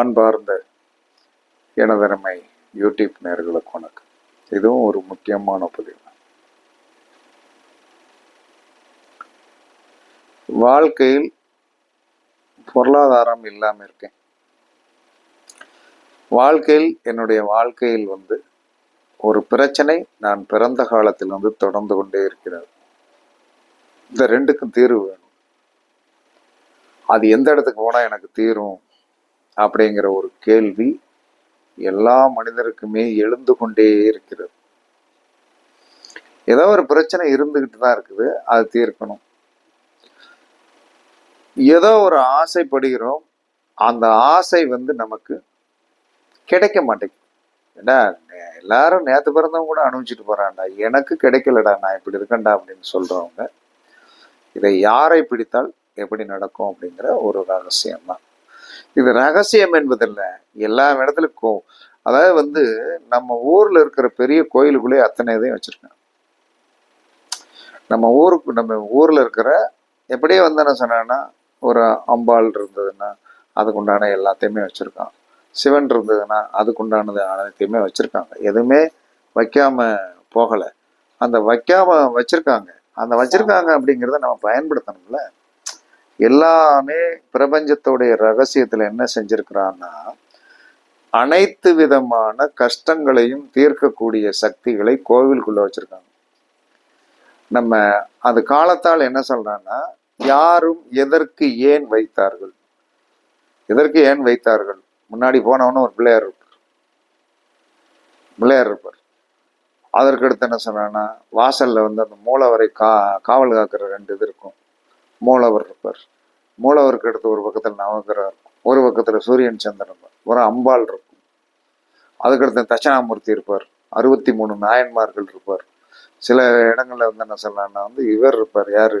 அன்பார்ந்த எனதருமை யூடியூப் நேர்களுக்கு வணக்கம். இதுவும் ஒரு முக்கியமான பதிவு. வாழ்க்கையில் பொருளாதாரம் இல்லாமல் இருக்கேன். வாழ்க்கையில் என்னுடைய வாழ்க்கையில் வந்து ஒரு பிரச்சனை நான் பிறந்த காலத்தில் வந்து தொடர்ந்து கொண்டே இருக்கிறது. இந்த ரெண்டுக்கும் தீர்வு வேணும். அது எந்த இடத்துக்கு போனால் எனக்கு தீரும். அப்படிங்கிற ஒரு கேள்வி எல்லா மனிதருக்குமே எழுந்து கொண்டே இருக்கிறது. ஏதோ ஒரு பிரச்சனை இருந்துகிட்டு தான் இருக்குது அது தீர்க்கணும். ஏதோ ஒரு ஆசைப்படுகிறோம் அந்த ஆசை வந்து நமக்கு கிடைக்க மாட்டேங்குது. ஏடா நே- எல்லாரும் நேற்று பிறந்தவங்க கூட அனுபவிச்சுட்டு போறான்டா எனக்கு கிடைக்கலடா நான் இப்படி இருக்கேன்டா அப்படின்னு சொல்றவங்க இதை யாரை பிடித்தால் எப்படி நடக்கும் அப்படிங்கிற ஒரு ரகசியம்தான். இது ரகசியம் என்பதில்லை. எல்லா இடத்துலக்கும். அதாவது வந்து நம்ம ஊரில் இருக்கிற பெரிய கோயிலுக்குள்ளே அத்தனை இதையும் வச்சுருக்கேன் நம்ம ஊருக்கு நம்ம ஊரில் இருக்கிற எப்படியே வந்து என்ன சொன்னேன்னா ஒரு அம்பாள் இருந்ததுன்னா அதுக்குண்டான எல்லாத்தையுமே வச்சுருக்கான் சிவன் இருந்ததுன்னா அதுக்குண்டானது அனைத்தையுமே வச்சுருக்காங்க. எதுவுமே வைக்காமல் போகலை. அந்த வைக்காமல் வச்சுருக்காங்க. அந்த வச்சுருக்காங்க அப்படிங்கிறத நம்ம பயன்படுத்தணும்ல. எல்லாமே பிரபஞ்சத்தோடைய ரகசியத்தில் என்ன செஞ்சிருக்கிறான்னா அனைத்து விதமான கஷ்டங்களையும் தீர்க்கக்கூடிய சக்திகளை கோவிலுக்குள்ள வச்சிருக்காங்க. நம்ம அது காலத்தால் என்ன சொல்றான்னா யாரும் எதற்கு ஏன் வைத்தார்கள்? எதற்கு ஏன் வைத்தார்கள்? முன்னாடி போனவன ஒரு பிள்ளையார் இருப்பார். பிள்ளையார் இருப்பார். அதற்கு அடுத்து என்ன சொன்னான்னா வாசல்ல வந்து அந்த மூலவரை கா காவல் காக்கிற ரெண்டு இது இருக்கும். மூலவர் இருப்பார். மூலவருக்கு அடுத்து ஒரு பக்கத்தில் நவகிரகம் இருக்கும். ஒரு பக்கத்தில் சூரியன் சந்திரன் ஒரு அம்பாள் இருக்கும். அதுக்கடுத்து தட்சணாமூர்த்தி இருப்பார். அறுபத்தி மூணு நாயன்மார்கள் இருப்பார். சில இடங்களில் வந்து என்ன சொல்லலாம்னா வந்து இவர் இருப்பார். யார்?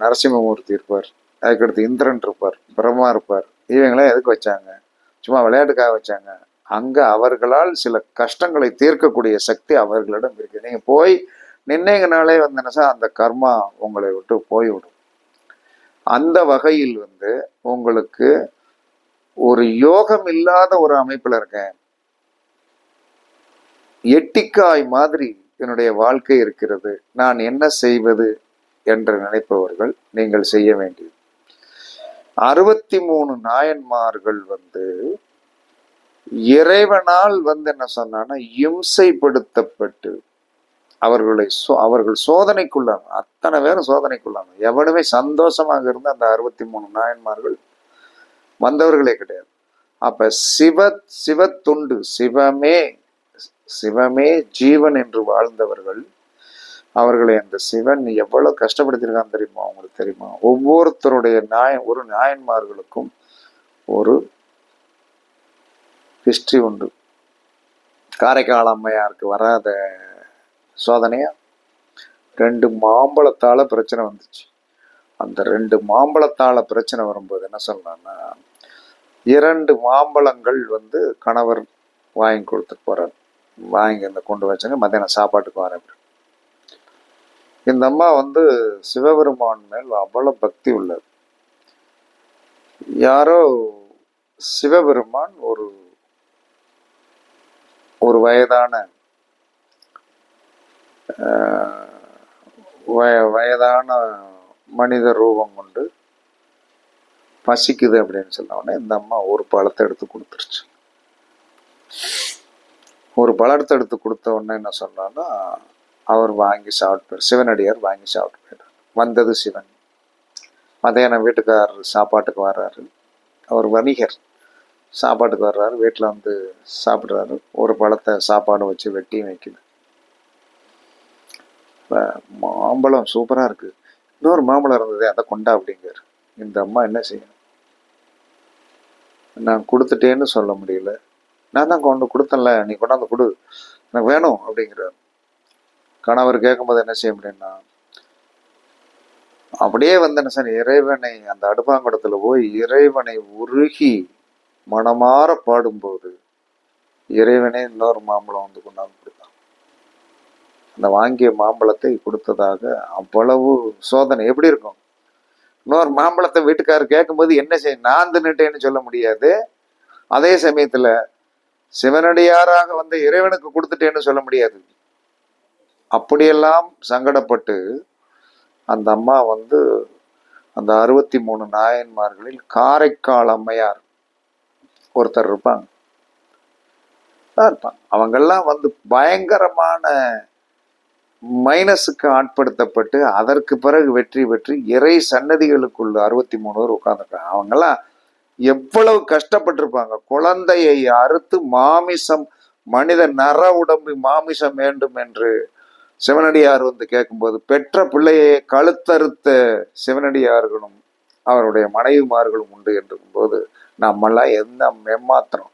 நரசிம்மமூர்த்தி இருப்பார். அதுக்கடுத்து இந்திரன் இருப்பார். பிரம்மா இருப்பார். இவங்களாம் எதுக்கு வச்சாங்க? சும்மா விளையாட்டுக்காக வச்சாங்க. அங்கே அவர்களால் சில கஷ்டங்களை தீர்க்கக்கூடிய சக்தி அவர்களிடம் இருக்குது நீங்கள் போய் நின்னீங்கனாலே வந்து என்ன அந்த கர்மா உங்களை விட்டு போய்விடும். அந்த வகையில் வந்து உங்களுக்கு ஒரு யோகம் இல்லாத ஒரு அமைப்பில் இருக்கேன். எட்டிக்காய் மாதிரி என்னுடைய வாழ்க்கை இருக்கிறது. நான் என்ன செய்வது என்று நினைப்பவர்கள் நீங்கள் செய்ய வேண்டியது. அறுபத்தி மூணு நாயன்மார்கள் வந்து இறைவனால் வந்து என்ன சொன்னான்னா இம்சைப்படுத்தப்பட்டு அவர்களை சோ அவர்கள் சோதனைக்குள்ளாங்க அத்தனை பேரும் சோதனைக்குள்ளாங்க எவனுமே சந்தோஷமாக இருந்த அந்த அறுபத்தி மூணு நாயன்மார்கள் வந்தவர்களே கிடையாது. அப்ப சிவ சிவத்துண்டு சிவமே சிவமே ஜீவன் என்று வாழ்ந்தவர்கள் அவர்களை அந்த சிவன் எவ்வளவு கஷ்டப்படுத்தியிருக்கான்னு தெரியுமா? அவங்களுக்கு தெரியுமா? ஒவ்வொருத்தருடைய நாய ஒரு நாயன்மார்களுக்கும் ஒரு ஹிஸ்டரி உண்டு. காரைக்கால் அம்மையாருக்கு வராத சோதனையா? ரெண்டு மாம்பழத்தால பிரச்சனை வந்துச்சு. அந்த ரெண்டு மாம்பழத்தால பிரச்சனை வரும்போது என்ன சொல்லலாம்னா இரண்டு மாம்பழங்கள் வந்து கணவர் வாங்கி கொடுத்துட்டு போறார். வாங்கி அந்த கொண்டு வச்சாங்க மத்தியானம் சாப்பாட்டுக்கு வரேன் இந்த அம்மா வந்து சிவபெருமான் மேல் அவ்வளவு பக்தி உள்ளது. யாரோ சிவபெருமான் ஒரு ஒரு வயதான வய வயதான மனித ரூபம் கொண்டு பசிக்குது அப்படின்னு சொன்ன இந்த அம்மா ஒரு பழத்தை எடுத்து கொடுத்துருச்சு. ஒரு பழத்தை எடுத்து கொடுத்த உடனே என்ன சொன்னான்னா அவர் வாங்கி சாப்பிட்டு சிவனடியார் வாங்கி சாப்பிட்டு போயிட்டார் வந்தது சிவன். மதியானம் வீட்டுக்காரர் சாப்பாட்டுக்கு வர்றாரு. அவர் வணிகர். சாப்பாட்டுக்கு வர்றாரு. வீட்டில் வந்து சாப்பிட்றாரு. ஒரு பழத்தை சாப்பாடு வச்சு வெட்டியும் வைக்குது. மாம்பழம் சூப்பராக இருக்குது இன்னொரு மாம்பழம் இருந்தது அதை கொண்டா அப்படிங்கிறார். இந்த அம்மா என்ன செய்யணும் நான் கொடுத்துட்டேன்னு சொல்ல முடியல. நான் தான் கொண்டு கொடுத்தேன்ல நீ கொண்டாந்து கொடு. எனக்கு வேணும் அப்படிங்கிறார். கணவர் கேட்கும்போது என்ன செய்ய முடியும்னா அப்படியே வந்து என்ன சார் இறைவனை அந்த அடுப்பாங்குடத்தில் போய் இறைவனை உருகி மனமாற பாடும்போது இறைவனே இன்னொரு மாம்பழம் வந்து கொண்டாந்து கொடுத்தான் இந்த வாங்கிய மாம்பழத்தை கொடுத்ததாக அவ்வளவு சோதனை. எப்படி இருக்கும்? இன்னொரு மாம்பழத்தை வீட்டுக்காரர் கேட்கும்போது என்ன செய்ய நான் தின்னுட்டேன்னு சொல்ல முடியாது. அதே சமயத்தில் சிவனடியாராக வந்த இறைவனுக்கு கொடுத்துட்டேன்னு சொல்ல முடியாது. அப்படியெல்லாம் சங்கடப்பட்டு அந்த அம்மா வந்து அந்த அறுபத்தி மூணு நாயன்மார்களில் காரைக்கால் அம்மையார் ஒருத்தர் இருப்பாங்க இருப்பாங்க. அவங்கெல்லாம் வந்து பயங்கரமான மைனஸுக்கு ஆட்படுத்தப்பட்டு அதற்கு பிறகு வெற்றி பெற்று இறை சன்னதிகளுக்குள்ள அறுபத்தி மூணு பேர் உட்காந்துருக்காங்க அவங்கெல்லாம் எவ்வளவு கஷ்டப்பட்டிருப்பாங்க. குழந்தையை அறுத்து மாமிசம் மனித நர உடம்பு மாமிசம் வேண்டும் என்று சிவனடியார் வந்து கேட்கும்போது பெற்ற பிள்ளையை கழுத்தறுத்த சிவனடியார்களும் அவருடைய மனைவிமார்களும் உண்டு என்றும் போது நம்மெல்லாம் எந்த எம்மாத்திரம்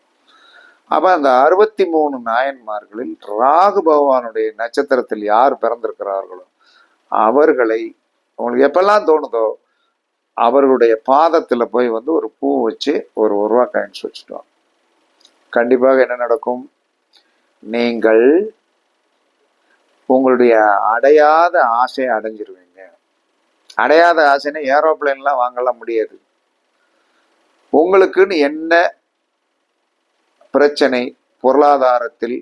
அப்ப அந்த அறுபத்தி மூணு நாயன்மார்களில் ராகு பகவானுடைய நட்சத்திரத்தில் யார் பிறந்திருக்கிறார்களோ அவர்களை உங்களுக்கு எப்பெல்லாம் தோணுதோ அவர்களுடைய பாதத்துல போய் வந்து ஒரு பூ வச்சு ஒரு ஒரு ரூபா காயின்ஸ் வச்சுட்டோம் கண்டிப்பாக என்ன நடக்கும்? நீங்கள் உங்களுடைய அடையாத ஆசையை அடைஞ்சிருவீங்க. அடையாத ஆசைன்னா ஏரோப்ளேன்லாம் வாங்கலாம் முடியாது. உங்களுக்குன்னு என்ன பிரச்சனை பொருளாதாரத்தில்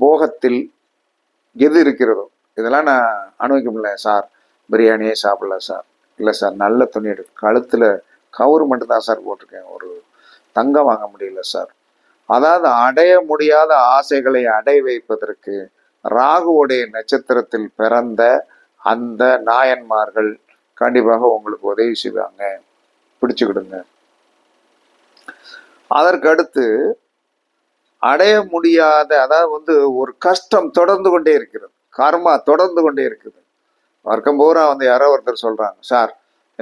போகத்தில் எது இருக்கிறதோ. இதெல்லாம் நான் அனுபவிக்க முடியல சார். பிரியாணியே சாப்பிடல சார். இல்லை சார் நல்ல துணி எடு. கழுத்தில் கவுரு மட்டும்தான் சார் போட்டிருக்கேன். ஒரு தங்கம் வாங்க முடியல சார். அதாவது அடைய முடியாத ஆசைகளை அடை வைப்பதற்கு ராகுவுடைய நட்சத்திரத்தில் பிறந்த அந்த நாயன்மார்கள் கண்டிப்பாக உங்களுக்கு உதவி செய்வாங்க. பிடிச்சுக்கிடுங்க. அதற்கடுத்து அடைய முடியாத அதாவது வந்து ஒரு கஷ்டம் தொடர்ந்து கொண்டே இருக்கிறது. கர்மா தொடர்ந்து கொண்டே இருக்குது. வர்க்கம் பூரா வந்து யாரோ ஒருத்தர் சொல்கிறாங்க சார்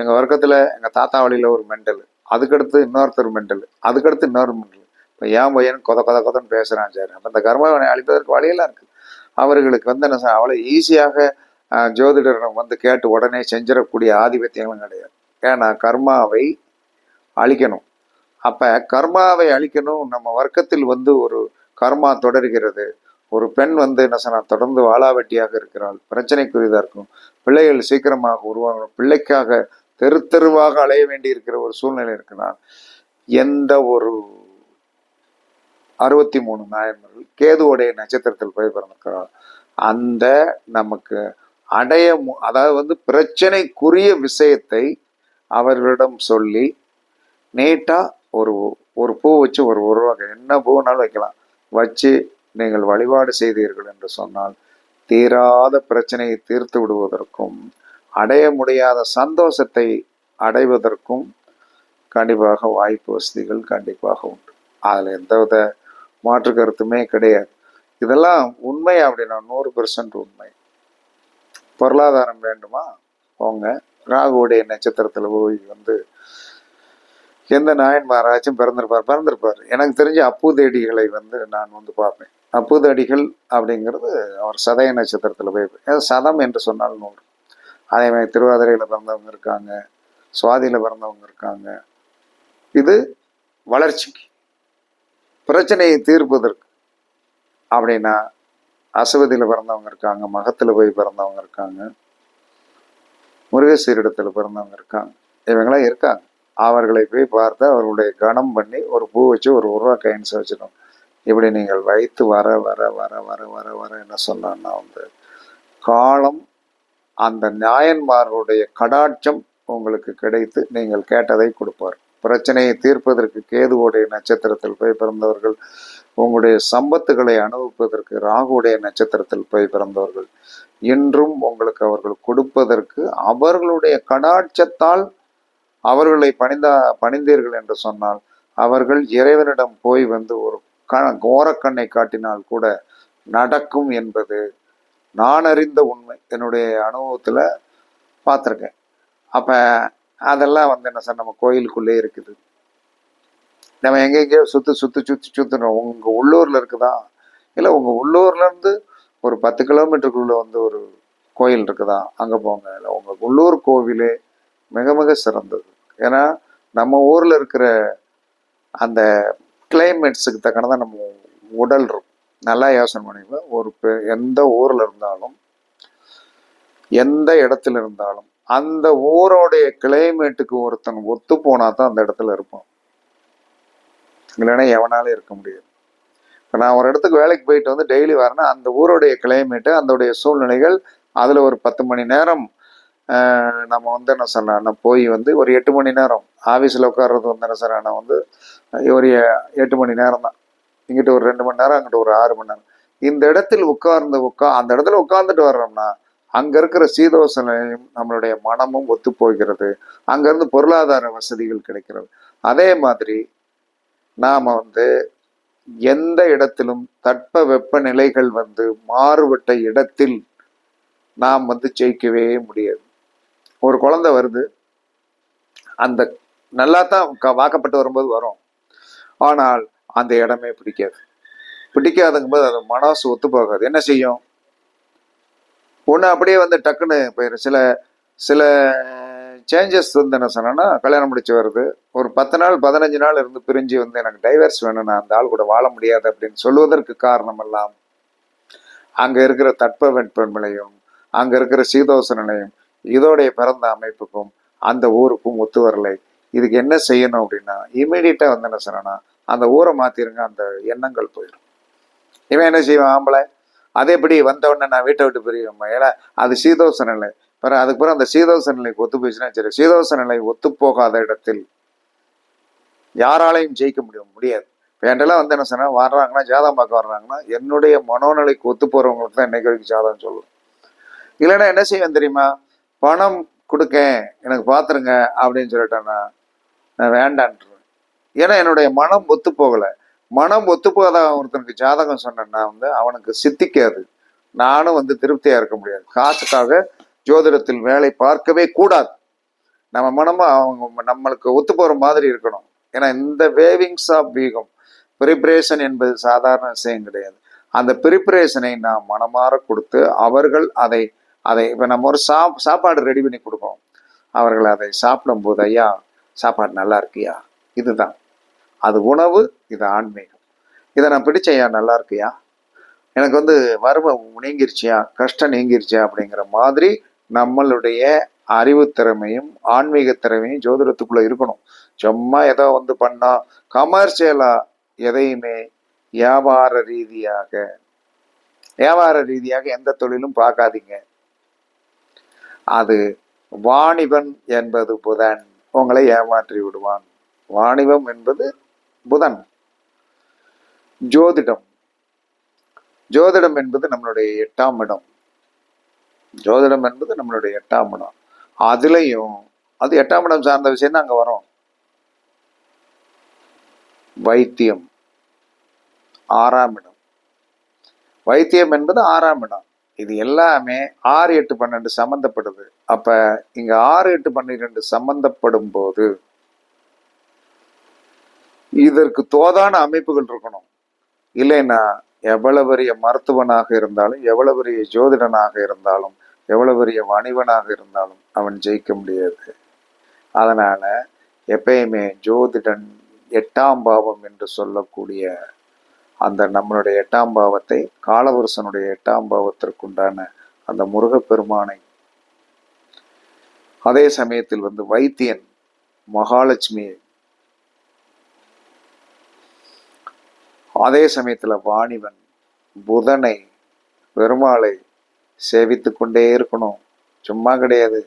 எங்கள் வர்க்கத்தில் எங்கள் தாத்தா வழியில் ஒரு மெண்டல் அதுக்கடுத்து இன்னொருத்தர் மெண்டல் அதுக்கடுத்து இன்னொரு மெண்டல். இப்போ ஏன் பையன் கொத கொத கொதன்னு பேசுறான் சார் அப்போ இந்த கர்மாவை அழிப்பதற்கு வழியெல்லாம் இருக்குது அவர்களுக்கு வந்து என்ன சார் அவ்வளோ ஈஸியாக ஜோதிடரிடம் வந்து கேட்டு உடனே செஞ்சிடக்கூடிய ஆதிபத்தியங்களும் கிடையாது. ஏன்னா கர்மாவை அழிக்கணும். அப்போ கர்மாவை அழிக்கணும். நம்ம வர்க்கத்தில் வந்து ஒரு கர்மா தொடர்கிறது. ஒரு பெண் வந்து என்ன சொன்னா தொடர்ந்து வாழாவட்டியாக இருக்கிறாள். பிரச்சனைக்குரியதாக இருக்கும். பிள்ளைகள் சீக்கிரமாக உருவாகணும். பிள்ளைக்காக தெரு தெருவாக அலைய வேண்டி இருக்கிற ஒரு சூழ்நிலை இருக்கிறான் எந்த ஒரு அறுபத்தி மூணு நாயன்மர்கள் கேதுவோடைய நட்சத்திரத்தில் போய் பிறந்திருக்கிறார் அந்த நமக்கு அடைய மு- அதாவது வந்து பிரச்சனைக்குரிய விஷயத்தை அவர்களிடம் சொல்லி நேட்டாக ஒரு ஒரு பூ வச்சு ஒரு உருவாக்க என்ன பூனாலும் வைக்கலாம். வச்சு நீங்கள் வழிபாடு செய்தீர்கள் என்று சொன்னால் தீராத பிரச்சனையை தீர்த்து விடுவதற்கும் அடைய முடியாத சந்தோஷத்தை அடைவதற்கும் கண்டிப்பாக வாய்ப்பு வசதிகள் கண்டிப்பாக உண்டு. அதில் எந்தவித மாற்று கருத்துமே கிடையாது. இதெல்லாம் உண்மை அப்படின்னா நூறு பெர்சன்ட் உண்மை. பொருளாதாரம் வேண்டுமா? போங்க. ராகுவுடைய நட்சத்திரத்தில் போய் வந்து எந்த நாயன்மாராச்சும் பிறந்திருப்பார் பிறந்திருப்பார் எனக்கு தெரிஞ்ச அப்புதேடிகளை வந்து நான் வந்து பார்ப்பேன். அப்புதடிகள் அப்படிங்கிறது அவர் சதய நட்சத்திரத்தில் போய் சதம் என்று சொன்னால் நூறு. அதே மாதிரி திருவாதிரையில் பிறந்தவங்க இருக்காங்க. சுவாதியில் பிறந்தவங்க இருக்காங்க. இது வளர்ச்சிக்கு பிரச்சனையை தீர்ப்பதற்கு. அப்படின்னா அசுவதியில் பிறந்தவங்க இருக்காங்க மகத்தில் போய் பிறந்தவங்க இருக்காங்க முருகசீரிடத்தில் பிறந்தவங்க இருக்காங்க. இவங்களாம் இருக்காங்க. அவர்களை போய் பார்த்து அவர்களுடைய கணம் பண்ணி ஒரு பூ வச்சு ஒரு உருவா கைன்ஸ் வச்சிடும் இப்படி நீங்கள் வைத்து வர வர வர வர வர வர என்ன சொன்னான்னா வந்து காலம் அந்த நாயன்மார்களுடைய கடாட்சம் உங்களுக்கு கிடைத்து நீங்கள் கேட்டதை கொடுப்பார். பிரச்சனையை தீர்ப்பதற்கு கேதுவோடைய நட்சத்திரத்தில் போய் பிறந்தவர்கள் உங்களுடைய சம்பத்துகளை அனுபவிப்பதற்கு ராகுடைய நட்சத்திரத்தில் போய் பிறந்தவர்கள் இன்றும் உங்களுக்கு அவர்கள் கொடுப்பதற்கு அவர்களுடைய கடாட்சத்தால் அவர்களை பணிந்தா பணிந்தீர்கள் என்று சொன்னால் அவர்கள் இறைவனிடம் போய் வந்து ஒரு க கோரக்கண்ணை காட்டினால் கூட நடக்கும் என்பது நான் அறிந்த உண்மை. என்னுடைய அனுபவத்தில் பார்த்துருக்கேன். அப்போ அதெல்லாம் வந்து என்ன சார் நம்ம கோயிலுக்குள்ளே இருக்குது. நம்ம எங்கெங்கேயோ சுற்று சுற்று சுற்றி சுற்றுறோம் உங்கள் உள்ளூரில் இருக்குதா? இல்லை உங்கள் உள்ளூர்லேருந்து ஒரு பத்து கிலோமீட்டருக்குள்ளே வந்து ஒரு கோயில் இருக்குதா? அங்கே போங்க. இல்லை உங்கள் உள்ளூர் கோவிலே மிக மிக சிறந்தது. ஏன்னா நம்ம ஊரில் இருக்கிற அந்த கிளைமேட்ஸுக்கு தக்கனதான் நம்ம உடல் இருக்கும். நல்லா யோசனை பண்ணிப்போம் ஒரு பெ- எந்த ஊரில் இருந்தாலும் எந்த இடத்துல இருந்தாலும் அந்த ஊரோடைய கிளைமேட்டுக்கு ஒருத்தன் ஒத்து போனா தான் அந்த இடத்துல இருப்பான். இல்லைன்னா எவனாலும் இருக்க முடியாது. இப்போ நான் ஒரு இடத்துக்கு வேலைக்கு போயிட்டு வந்து டெய்லி வரேன்னா அந்த ஊருடைய கிளைமேட்டு அதோடைய சூழ்நிலைகள் அதில் ஒரு பத்து மணி நேரம் நம்ம வந்து என்ன சொன்னா போய் வந்து ஒரு எட்டு மணி நேரம் ஆஃபீஸில் உட்கார்றது வந்து என்ன சொன்னா நான் வந்து ஒரு எட்டு மணி நேரம் தான். இங்கிட்ட ஒரு ரெண்டு மணி நேரம் அங்கிட்ட ஒரு ஆறு மணி நேரம். இந்த இடத்தில் உட்கார்ந்து உட்கா அந்த இடத்துல உட்கார்ந்துட்டு வர்றோம்னா அங்கே இருக்கிற சீதோசனையும் நம்மளுடைய மனமும் ஒத்து போகிறது அங்கேருந்து பொருளாதார வசதிகள் கிடைக்கிறது. அதே மாதிரி நாம் வந்து எந்த இடத்திலும் தட்ப வெப்பநிலைகள் வந்து மாறுபட்ட இடத்தில் நாம் வந்து ஜெயிக்கவே முடியாது. ஒரு குழந்தை வருது அந்த நல்லா தான் க- வாக்கப்பட்டு வரும்போது வரும். ஆனால் அந்த இடமே பிடிக்காது. பிடிக்காதுங்கும் போது அது மனசு ஒத்து போகாது. என்ன செய்யும்? ஒன்று அப்படியே வந்து டக்குன்னு போயிடும் சில சில சேஞ்சஸ் வந்து என்ன சொன்னேன்னா கல்யாணம் முடிச்சு வருது. ஒரு பத்து நாள் பதினஞ்சு நாள் இருந்து பிரிஞ்சு வந்து எனக்கு டைவர்ஸ் வேணும். நான் அந்த ஆள் கூட வாழ முடியாது அப்படின்னு சொல்லுவதற்கு காரணம் எல்லாம் அங்கே இருக்கிற தட்ப வெப்பநிலையும் அங்கே இருக்கிற சீதோச நிலையும் இதோடைய பிறந்த அமைப்புக்கும் அந்த ஊருக்கும் ஒத்து வரலை. இதுக்கு என்ன செய்யணும் அப்படின்னா இமீடியட்டாக வந்து என்ன சொன்னா அந்த ஊரை மாற்றிருங்க அந்த எண்ணங்கள் போயிடும். இவன் என்ன செய்வான் ஆம்பளை? அதே எப்படி வந்தவொடனே நான் வீட்டை விட்டு பிரிவேன் ஏன்னா அது சீதோச நிலை. பிறகு அதுக்கு பிறகு அந்த சீதோச நிலைக்கு ஒத்து போயிடுச்சுன்னா சரி சீதோச நிலை ஒத்து போகாத இடத்தில் யாராலையும் ஜெயிக்க முடியும் முடியாது. வேண்டெல்லாம் வந்து என்ன சொன்னால் வர்றாங்கன்னா ஜாதகம் பார்க்க வர்றாங்கன்னா என்னுடைய மனோநிலைக்கு ஒத்து போகிறவங்களுக்கு தான் இன்னைக்கு வரைக்கும் ஜாதகம் சொல்லுவோம் இல்லைன்னா என்ன செய்வேன் தெரியுமா? பணம் கொடுக்கேன் எனக்கு பார்த்துருங்க அப்படின்னு சொல்லிட்டேன்னா நான். வேண்டான்ட்டுருவேன் ஏன்னா என்னுடைய மனம் ஒத்து போகலை. மனம் ஒத்து போகாத ஒருத்தனுக்கு ஜாதகம் சொன்னேன்னா வந்து அவனுக்கு சித்திக்காது. நானும் வந்து திருப்தியாக இருக்க முடியாது. காசுக்காக ஜோதிடத்தில் வேலை பார்க்கவே கூடாது. நம்ம மனமும் அவங்க நம்மளுக்கு ஒத்து போகிற மாதிரி இருக்கணும். ஏன்னா இந்த வேவிங்ஸ் ஆஃப் வீகம் ப்ரிப்ரேஷன் என்பது சாதாரண விஷயம் கிடையாது. அந்த ப்ரிப்ரேஷனை நாம் மனமாற கொடுத்து அவர்கள் அதை அதை இப்போ நம்ம ஒரு சா சாப்பாடு ரெடி பண்ணி கொடுப்போம் அவர்கள் அதை சாப்பிடும்போது ஐயா சாப்பாடு நல்லா இருக்கியா? இதுதான். அது உணவு இது ஆன்மீகம். இதை நான் பிடிச்சையா நல்லா இருக்கியா? எனக்கு வந்து வறுமை நீங்கிருச்சியா? கஷ்டம் நீங்கிருச்சியா அப்படிங்கிற மாதிரி நம்மளுடைய அறிவு திறமையும் ஆன்மீக திறமையும் ஜோதிடத்துக்குள்ளே இருக்கணும். சும்மா ஏதோ வந்து பண்ணால் கமர்ஷியலாக எதையுமே வியாபார ரீதியாக வியாபார ரீதியாக எந்த தொழிலும் பார்க்காதீங்க. அது வாணிபன் என்பது புதன். உங்களை ஏமாற்றி விடுவான். வாணிபம் என்பது புதன். ஜோதிடம். ஜோதிடம் என்பது நம்மளுடைய எட்டாம் இடம். ஜோதிடம் என்பது நம்மளுடைய எட்டாம் இடம். அதுலேயும் அது எட்டாம் இடம் சார்ந்த விஷயம் தான் அங்கே வரும். வைத்தியம். ஆறாம் இடம். வைத்தியம் என்பது ஆறாம் இடம். இது எல்லாமே ஆறு எட்டு பன்னெண்டு சம்மந்தப்படுது அப்போ இங்கே ஆறு எட்டு பன்னிரெண்டு சம்மந்தப்படும் போது இதற்கு தோதான அமைப்புகள் இருக்கணும். இல்லைன்னா எவ்வளவு பெரிய மருத்துவனாக இருந்தாலும் எவ்வளவு பெரிய ஜோதிடனாக இருந்தாலும் எவ்வளவு பெரிய வணிவனாக இருந்தாலும் அவன் ஜெயிக்க முடியாது. அதனால் எப்பயுமே ஜோதிடன் எட்டாம் பாவம் என்று சொல்லக்கூடிய அந்த நம்மளுடைய எட்டாம் பாவத்தை காலவருஷனுடைய எட்டாம் பாவத்திற்குண்டான அந்த முருகப்பெருமானை. அதே சமயத்தில் வந்து வைத்தியன் மகாலட்சுமியை. அதே சமயத்தில் வாணிவன் புதனை பெருமாளை சேவித்து கொண்டே இருக்கணும். சும்மா கிடையாது.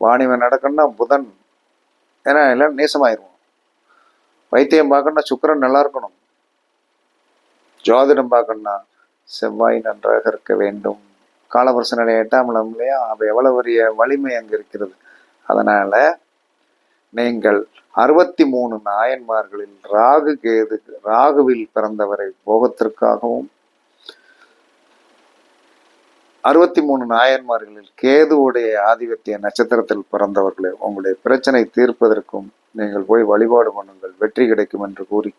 வாணிவன் நடக்கணும்னா புதன். ஏன்னா எல்லாம் நேசமாயிருவோம் வைத்தியம் பார்க்கணும்னா சுக்கிரன் நல்லா இருக்கணும். ஜோதிடம் பார்க்கணும்னா செவ்வாய் நன்றாக இருக்க வேண்டும். காலவரசனுடைய எட்டாம் இடம் இல்லையா? அப்ப எவ்வளவு பெரிய வலிமை அங்கே இருக்கிறது? அதனால நீங்கள் அறுபத்தி மூணு நாயன்மார்களில் ராகு கேது ராகுவில் பிறந்தவரை போகத்திற்காகவும் அறுபத்தி மூணு நாயன்மார்களில் கேதுவுடைய ஆதிபத்திய நட்சத்திரத்தில் பிறந்தவர்களே உங்களுடைய பிரச்சனை தீர்ப்பதற்கும் நீங்கள் போய் வழிபாடு பண்ணுங்கள். வெற்றி கிடைக்கும் என்று கூறி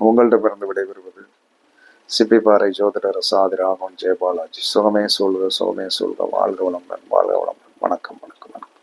உங்கள்கிட்ட பிறந்து விடைபெறுவது சிப்பிப்பாறை ஜோதிடர் சாதி ராகவன் ஜெயபாலாஜி. சுகமே சொல்க சுகமே சொல்க வாழ்க வளமுடன் வாழ்க வளமுடன். வணக்கம் வணக்கம் வணக்கம்.